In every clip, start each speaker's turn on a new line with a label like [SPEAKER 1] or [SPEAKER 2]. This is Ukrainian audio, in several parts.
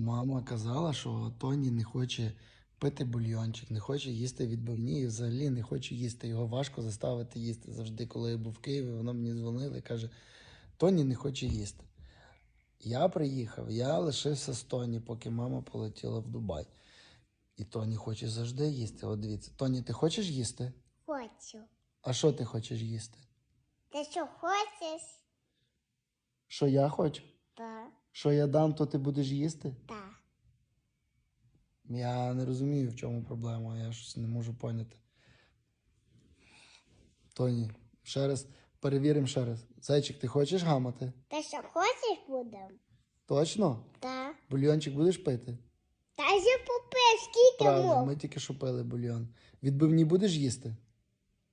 [SPEAKER 1] Мама казала, що Тоні не хоче пити бульйончик, не хоче їсти відбивні і взагалі не хоче їсти. Його важко заставити їсти. Завжди, коли я був в Києві, вона мені дзвонила і каже: Тоні не хоче їсти. Я приїхав, я лишився з Тоні, поки мама полетіла в Дубай. І Тоні хоче завжди їсти. От дивіться, Тоні, ти хочеш їсти?
[SPEAKER 2] Хочу.
[SPEAKER 1] А що ти хочеш їсти?
[SPEAKER 2] Ти що хочеш?
[SPEAKER 1] Що я хочу? Що я дам, то ти будеш їсти?
[SPEAKER 2] Так.
[SPEAKER 1] Я не розумію, в чому проблема, я щось не можу поняти. Тоні, ще раз перевіримо ще раз. Зайчик, ти хочеш гамати?
[SPEAKER 2] Ти що хочеш будемо?
[SPEAKER 1] Точно?
[SPEAKER 2] Так.
[SPEAKER 1] Бульйончик будеш пити?
[SPEAKER 2] Та же попив, скільки
[SPEAKER 1] Правда,
[SPEAKER 2] мов.
[SPEAKER 1] ми тільки що пили бульйон. Відбивні будеш їсти?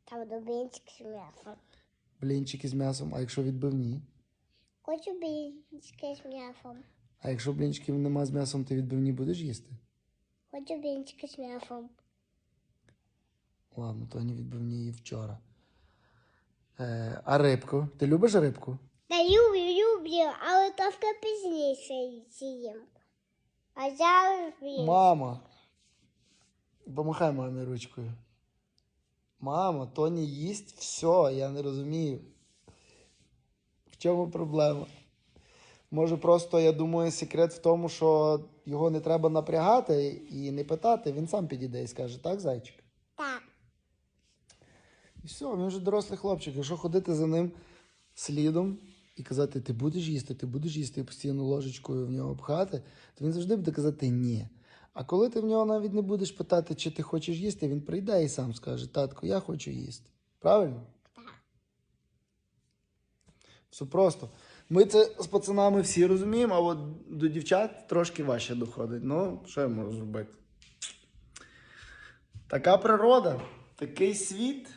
[SPEAKER 2] Там дубінчик з м'ясом.
[SPEAKER 1] Блінчики з м'ясом, а якщо відбивні?
[SPEAKER 2] Хочу бінчики з м'ясом.
[SPEAKER 1] А якщо блінчиків нема з м'ясом, ти відбивні будеш їсти?
[SPEAKER 2] Хочу бінчики з м'ясом.
[SPEAKER 1] Ладно, Тоні відбивні і вчора. Е, а рибку? Ти любиш рибку?
[SPEAKER 2] Та люблю, люблю, але трошки пізніше їм. А зараз він.
[SPEAKER 1] Мама. Помахай мамі ручкою. Мама, Тоні їсть все, я не розумію. В чому проблема? Може, просто я думаю, секрет в тому, що його не треба напрягати і не питати, він сам підійде і скаже, так, зайчик?
[SPEAKER 2] Так.
[SPEAKER 1] І все, він вже дорослий хлопчик. Якщо ходити за ним слідом і казати, ти будеш їсти, ти будеш їсти і постійно ложечкою в нього пхати, то він завжди буде казати ні. А коли ти в нього навіть не будеш питати, чи ти хочеш їсти, він прийде і сам скаже, татко, я хочу їсти. Правильно? Все просто. Ми це з пацанами всі розуміємо, а от до дівчат трошки важче доходить. Ну, що я можу зробити? Така природа, такий світ.